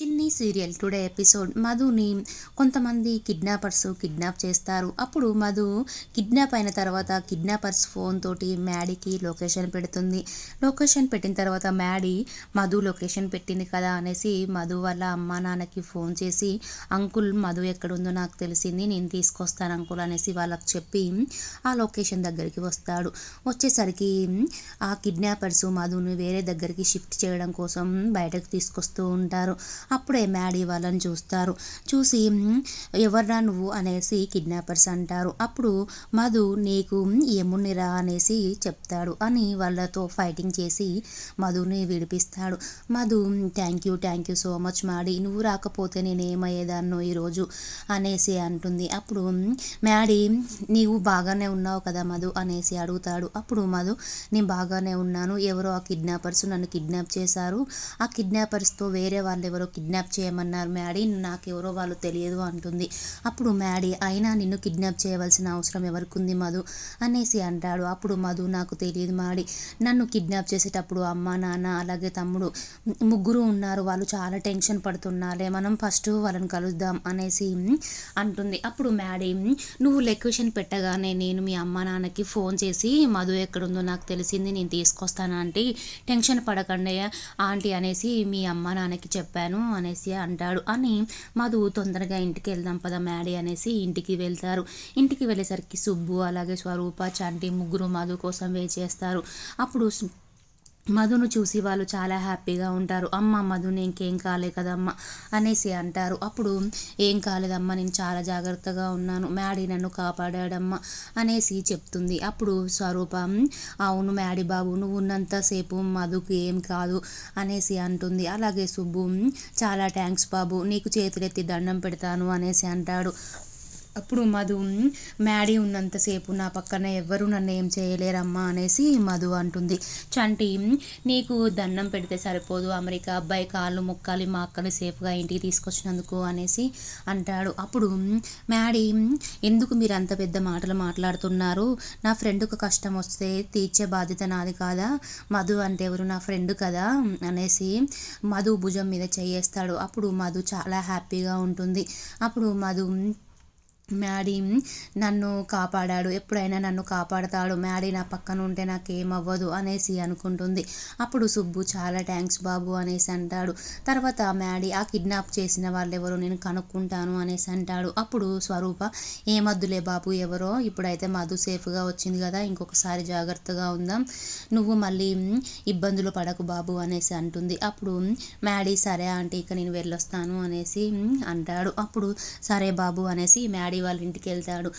చిన్ని serial today episode. మధుని కొంతమంది కిడ్నాపర్స్ కిడ్నాప్ చేస్తారు. అప్పుడు మధు కిడ్నాప్ అయిన తర్వాత కిడ్నాపర్స్ ఫోన్ తోటి మ్యాడీకి లొకేషన్ పెడుతుంది. లొకేషన్ పెట్టిన తర్వాత మ్యాడీ మధు లొకేషన్ పెట్టింది కదా అనేసి మధు వాళ్ళ అమ్మ నాన్నకి ఫోన్ చేసి అంకుల్ మధు ఎక్కడుందో నాకు తెలిసింది నేను తీసుకొస్తాను అంకుల్ అనేసి వాళ్ళకి చెప్పి ఆ లొకేషన్ దగ్గరికి వస్తాడు. వచ్చేసరికి ఆ కిడ్నాపర్స్ మధుని వేరే దగ్గరికి షిఫ్ట్ చేయడం కోసం బయటకు తీసుకొస్తూ ఉంటారు. అప్పుడే మ్యాడీ వాళ్ళని చూస్తారు. చూసి ఎవర్రా నువ్వు? అనేసి కిడ్నాపర్స్ అంటారు. అప్పుడు మధు నీకు ఏమున్నిరా అనేసి చెప్తాడు. అని వాళ్ళతో ఫైటింగ్ చేసి మధుని విడిపిస్తాడు. Madhu thank you thank you so much మాడి నువ్వు రాకపోతే నేను ఏమయ్యేదాన్నో ఈరోజు? అనేసి అంటుంది. అప్పుడు మ్యాడీ నీవు బాగానే ఉన్నావు కదా మధు? అనేసి అడుగుతాడు. అప్పుడు మధు నేను బాగానే ఉన్నాను. ఎవరో ఆ కిడ్నాపర్స్ నన్ను కిడ్నాప్ చేశారు. ఆ కిడ్నాపర్స్తో వేరే వాళ్ళు ఎవరో కిడ్నాప్ చేయమన్నారు. మ్యాడీ నాకెవరో వాళ్ళు తెలియదు అంటుంది. అప్పుడు మ్యాడీ అయినా నిన్ను కిడ్నాప్ చేయవలసిన అవసరం ఎవరికి ఉంది మధు? అనేసి అంటాడు. అప్పుడు మధు నాకు తెలియదు మాడి నన్ను కిడ్నాప్ చేసేటప్పుడు అమ్మ నాన్న అలాగే తమ్ముడు ముగ్గురు ఉన్నారు. వాళ్ళు చాలా టెన్షన్ పడుతున్నారే మనం ఫస్ట్ వాళ్ళని కలుద్దాం అనేసి అంటుంది. అప్పుడు మ్యాడీ నువ్వు లొకేషన్ పెట్టగానే నేను మీ అమ్మ నాన్నకి ఫోన్ చేసి మధు ఎక్కడుందో నాకు తెలిసింది నేను తీసుకొస్తాను ఆంటీ. టెన్షన్ పడకండి ఆంటీ అనేసి మీ అమ్మ నాన్నకి చెప్పాను. అనేసి అంటాడు. అని మధు తొందరగా ఇంటికి వెళ్దాం పద మ్యాడీ అనేసి ఇంటికి వెళ్తారు. ఇంటికి వెళ్ళేసరికి సుబ్బు అలాగే స్వరూప చంటి ముగ్గురు మధు కోసం వేచేస్తారు చేస్తారు. అప్పుడు మధును చూసి వాళ్ళు చాలా హ్యాపీగా ఉంటారు. అమ్మ మధుని ఇంకేం కాలే కదమ్మా అనేసి అంటారు. అప్పుడు ఏం కాలేదమ్మా నేను చాలా జాగ్రత్తగా ఉన్నాను. మ్యాడీ నన్ను కాపాడాడమ్మ అనేసి చెప్తుంది. అప్పుడు స్వరూప అవును మ్యాడీ బాబు నువ్వు ఉన్నంతసేపు మధుకు ఏం కాదు అనేసి అంటుంది. అలాగే సుబ్బు చాలా థ్యాంక్స్ బాబు నీకు చేతులెత్తి దండం పెడతాను అనేసి అంటాడు. అప్పుడు మధు మ్యాడీ ఉన్నంతసేపు నా పక్కన ఎవ్వరు నన్ను ఏం చేయలేరమ్మా అనేసి మధు అంటుంది. చంటి నీకు దండం పెడితే సరిపోదు. అమెరికా అబ్బాయి కాళ్ళు ముక్కాలి మా అక్కని సేఫ్గా ఇంటికి తీసుకొచ్చినందుకు అనేసి అంటాడు. అప్పుడు మ్యాడీ ఎందుకు మీరు అంత పెద్ద మాటలు మాట్లాడుతున్నారు? నా ఫ్రెండ్కు కష్టం వస్తే తీర్చే బాధ్యత నాది కాదా? మధు అంటే ఎవరు? నా ఫ్రెండ్ కదా? అనేసి మధు భుజం మీద చేయేస్తాడు. అప్పుడు మధు చాలా హ్యాపీగా ఉంటుంది. అప్పుడు మధు మ్యాడీ నన్ను కాపాడాడు. ఎప్పుడైనా నన్ను కాపాడతాడు. మ్యాడీ నా పక్కన ఉంటే నాకేమవ్వదు అనేసి అనుకుంటుంది. అప్పుడు సుబ్బు చాలా థ్యాంక్స్ బాబు అనేసి అంటాడు. తర్వాత మ్యాడీ ఆ కిడ్నాప్ చేసిన వాళ్ళు ఎవరో నేను కనుక్కుంటాను అనేసి అంటాడు. అప్పుడు స్వరూప ఏమద్దులే బాబు ఎవరో? ఇప్పుడైతే మధు సేఫ్గా వచ్చింది కదా ఇంకొకసారి జాగ్రత్తగా ఉందాం. నువ్వు మళ్ళీ ఇబ్బందులు పడకు బాబు అనేసి అంటుంది. అప్పుడు మ్యాడీ సరే ఆంటీ ఇక నేను వెళ్ళొస్తాను అనేసి అంటాడు. అప్పుడు సరే బాబు అనేసి మ్యాడీ వాళ్ళ ఇంటికి వెళ్తాడు.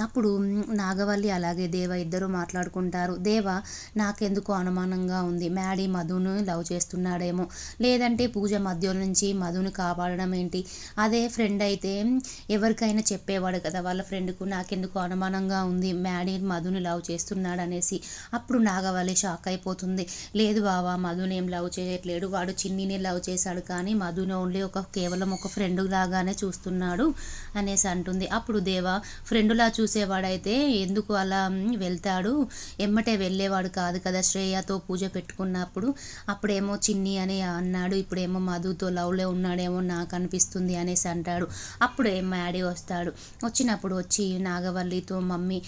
అప్పుడు నాగవల్లి అలాగే దేవ ఇద్దరు మాట్లాడుకుంటారు. దేవ నాకెందుకు అనుమానంగా ఉంది? మ్యాడీ మధును లవ్ చేస్తున్నాడేమో. లేదంటే పూజ మధ్య నుంచి మధుని కాపాడడం ఏంటి? అదే ఫ్రెండ్ అయితే ఎవరికైనా చెప్పేవాడు కదా వాళ్ళ ఫ్రెండ్కు నాకెందుకు అనుమానంగా ఉంది? మ్యాడీ మధుని లవ్ చేస్తున్నాడు అనేసి అప్పుడు నాగవల్లి షాక్ అయిపోతుంది. లేదు బావా మధుని ఏం లవ్ చేయట్లేడు. వాడు చిన్నిని లవ్ చేశాడు కానీ మధుని ఓన్లీ ఒక కేవలం ఒక ఫ్రెండ్ లాగానే చూస్తున్నాడు అనేసి అంటుంది. అప్పుడు దేవ ఫ్రెండ్లా చూ చూసేవాడైతే ఎందుకు అలా వెళ్తాడు? ఎమ్మటే వెళ్ళేవాడు కాదు కదా శ్రేయతో పూజ పెట్టుకున్నప్పుడు. అప్పుడేమో చిన్ని అని అన్నాడు ఇప్పుడేమో మధుతో లవ్లో ఉన్నాడేమో నాకు అనిపిస్తుంది అనేసి అంటాడు. అప్పుడే మ్యాడీ వస్తాడు. వచ్చినప్పుడు వచ్చి నాగవల్లితో మమ్మీ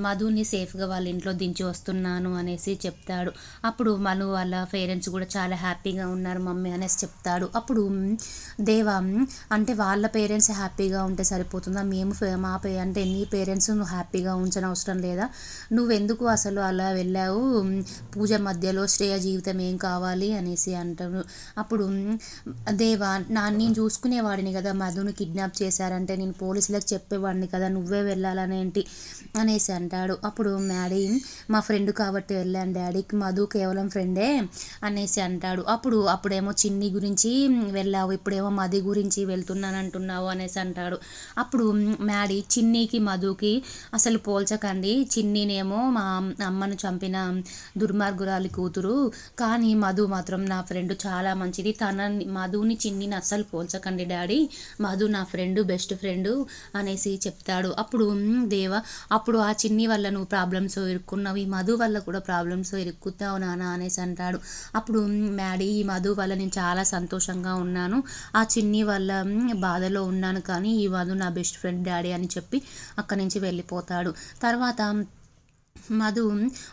మధుని సేఫ్గా వాళ్ళ ఇంట్లో దించి వస్తున్నాను అనేసి చెప్తాడు. అప్పుడు మను వాళ్ళ పేరెంట్స్ కూడా చాలా హ్యాపీగా ఉన్నారు మమ్మీ అనేసి చెప్తాడు. అప్పుడు దేవ అంటే వాళ్ళ పేరెంట్స్ హ్యాపీగా ఉంటే సరిపోతుందా? మేము మా పే అంటే నీ పేరెంట్స్ నువ్వు హ్యాపీగా ఉంచని అవసరం లేదా? నువ్వెందుకు అసలు అలా వెళ్ళావు? పూజ మధ్యలో శ్రేయ జీవితం ఏం కావాలి అనేసి అంటాడు అప్పుడు దేవా నా నేను చూసుకునేవాడిని కదా మధును కిడ్నాప్ చేశారంటే నేను పోలీసులకు చెప్పేవాడిని కదా నువ్వే వెళ్ళాలనేంటి అనేసి అంటాడు. అప్పుడు మ్యాడీ మా ఫ్రెండ్ కాబట్టి వెళ్ళాను డాడీకి మధు కేవలం ఫ్రెండే అనేసి అంటాడు. అప్పుడు అప్పుడేమో చిన్ని గురించి వెళ్ళావు ఇప్పుడేమో మధు గురించి వెళ్తున్నాను అంటున్నావు అనేసి అంటాడు. అప్పుడు మ్యాడీ చిన్నీకి మధు చదువుకి అసలు పోల్చకండి. చిన్నినేమో మా అమ్మను చంపిన దుర్మార్గురాలి కూతురు. కానీ మధు మాత్రం నా ఫ్రెండ్ చాలా మంచిది. తన మధుని చిన్నిని అస్సలు పోల్చకండి డాడీ. మధు నా ఫ్రెండ్ బెస్ట్ ఫ్రెండ్ అనేసి చెప్తాడు. అప్పుడు దేవ అప్పుడు ఆ చిన్ని వల్ల నువ్వు ప్రాబ్లమ్స్ ఇరుక్కున్నావు. ఈ మధు వల్ల కూడా ప్రాబ్లమ్స్ ఇరుక్కుతావు నాన్న అనేసి అంటాడు. అప్పుడు మ్యాడీ ఈ మధు వల్ల నేను చాలా సంతోషంగా ఉన్నాను. ఆ చిన్ని వల్ల బాధలో ఉన్నాను. కానీ ఈ మధు నా బెస్ట్ ఫ్రెండ్ డాడీ అని చెప్పి అక్కడి నుంచి వెళ్ళిపోతాడు. తర్వాత మధు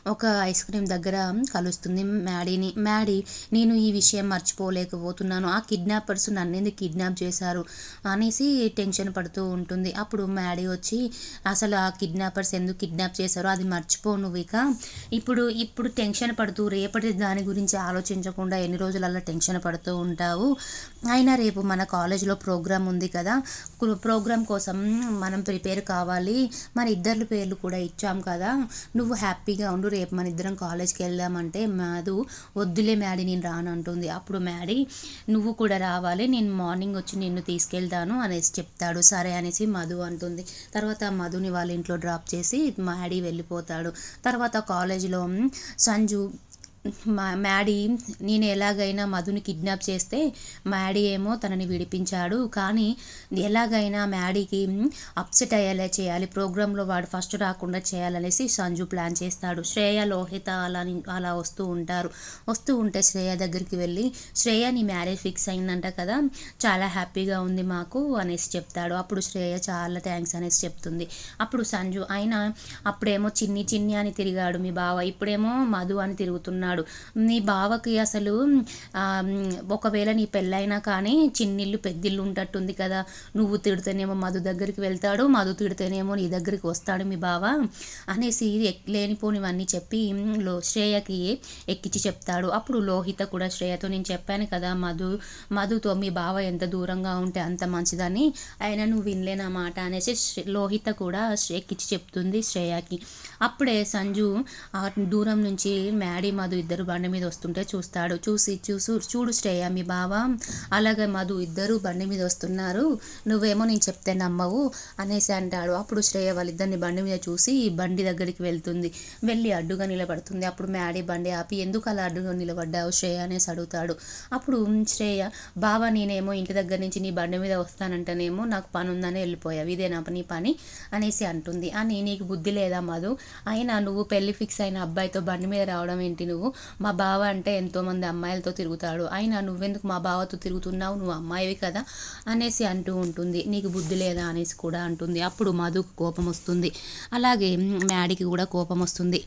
ఒక ఐస్ క్రీమ్ దగ్గర కలుస్తుంది మ్యాడీని. మ్యాడీ నేను ఈ విషయం మర్చిపోలేకపోతున్నాను. ఆ కిడ్నాపర్స్ నన్ను ఎందుకు కిడ్నాప్ చేశారు? అనేసి టెన్షన్ పడుతూ ఉంటుంది. అప్పుడు మ్యాడీ వచ్చి అసలు ఆ కిడ్నాపర్స్ ఎందుకు కిడ్నాప్ చేశారు అది మర్చిపో నువ్వు ఇక. ఇప్పుడు ఇప్పుడు టెన్షన్ పడుతూ రేపటి దాని గురించి ఆలోచించకుండా ఎన్ని రోజులల్లా టెన్షన్ పడుతూ ఉంటావు? అయినా రేపు మన కాలేజ్లో ప్రోగ్రామ్ ఉంది కదా. ప్రోగ్రామ్ కోసం మనం ప్రిపేర్ కావాలి. మన ఇద్దరు పేర్లు కూడా ఇచ్చాం కదా. నువ్వు హ్యాపీగా ఉండు రేపు మన ఇద్దరం కాలేజ్కి వెళ్దామంటే మాధు వద్దులే మ్యాడీ నేను రాను అంటుంది. అప్పుడు మ్యాడీ నువ్వు కూడా రావాలి నేను మార్నింగ్ వచ్చి నిన్ను తీసుకెళ్తాను అనేసి చెప్తాడు. సరే అనేసి మధు అంటుంది. తర్వాత మధుని వాళ్ళ ఇంట్లో డ్రాప్ చేసి మ్యాడీ వెళ్ళిపోతాడు. తర్వాత కాలేజీలో సంజు మా మ్యాడీ నేను ఎలాగైనా మధుని కిడ్నాప్ చేస్తే మ్యాడీ ఏమో తనని విడిపించాడు. కానీ ఎలాగైనా మ్యాడీకి అప్సెట్ అయ్యేలా చేయాలి. ప్రోగ్రాంలో వాడు ఫస్ట్ రాకుండా చేయాలనేసి సంజు ప్లాన్ చేస్తాడు. శ్రేయ లోహిత అలా అలా వస్తూ ఉంటారు. వస్తూ ఉంటే శ్రేయ దగ్గరికి వెళ్ళి శ్రేయ నీ మ్యారేజ్ ఫిక్స్ అయిందంట కదా చాలా హ్యాపీగా ఉంది మాకు అనేసి చెప్తాడు. అప్పుడు శ్రేయ చాలా థ్యాంక్స్ అనేసి చెప్తుంది. అప్పుడు సంజు అయినా అప్పుడేమో చిన్ని చిన్ని అని తిరిగాడు మీ బావ. ఇప్పుడేమో మధు అని తిరుగుతున్నాడు. అంటున్నాడు. నీ బావకి అసలు ఒకవేళ నీ పెళ్ళైనా కానీ చిన్నిల్లు పెద్దిల్లు ఉంటట్టుంది కదా. నువ్వు తిడితేనేమో మధు దగ్గరికి వెళ్తాడు మధు తిడితేనేమో నీ దగ్గరికి వస్తాడు మీ బావ అనేసి లేనిపోనివన్నీ చెప్పి లో శ్రేయకి ఎక్కించి చెప్తాడు. అప్పుడు లోహిత కూడా శ్రేయతో నేను చెప్పాను కదా మధు మధుతో మీ బావ ఎంత దూరంగా ఉంటే అంత మంచిదని. అయినా నువ్వు వినలేనా మాట అనేసి లోహిత కూడా ఎక్కించి చెప్తుంది శ్రేయకి. అప్పుడే సంజు దూరం నుంచి మ్యాడీ మధు ఇద్దరు బండి మీద వస్తుంటే చూస్తాడు. చూసి చూసు చూడు శ్రేయ మీ బావ. అలాగే మధు ఇద్దరు బండి మీద వస్తున్నారు. నువ్వేమో నేను చెప్తే నమ్మవు అనేసి అంటాడు. అప్పుడు శ్రేయ వాళ్ళిద్దరిని బండి మీద చూసి బండి దగ్గరికి వెళ్తుంది. వెళ్ళి అడ్డుగా నిలబడుతుంది. అప్పుడు మ్యాడీ బండి ఆపి ఎందుకు అలా అడ్డుగా నిలబడ్డావు శ్రేయ? అనేసి అడుగుతాడు. అప్పుడు శ్రేయ బావ నేనేమో ఇంటి దగ్గర నుంచి నీ బండి మీద వస్తానంటేనేమో నాకు పని ఉందని వెళ్ళిపోయావు. ఇదేనా నీ పని అనేసి అంటుంది. అని నీకు బుద్ధి లేదా మధు? అయినా నువ్వు పెళ్ళి ఫిక్స్ అయిన అబ్బాయితో బండి మీద రావడం ఏంటి నువ్వు? మా బావ అంటే ఎంతోమంది అమ్మాయిలతో తిరుగుతాడు. అయినా నువ్వెందుకు మా బావతో తిరుగుతున్నావు? నువ్వు అమ్మాయివి కదా అనేసి అంటూ ఉంటుంది. నీకు బుద్ధి లేదా అనేసి కూడా అంటుంది. అప్పుడు మధుకు కోపం వస్తుంది. అలాగే మ్యాడీకి కూడా కోపం వస్తుంది.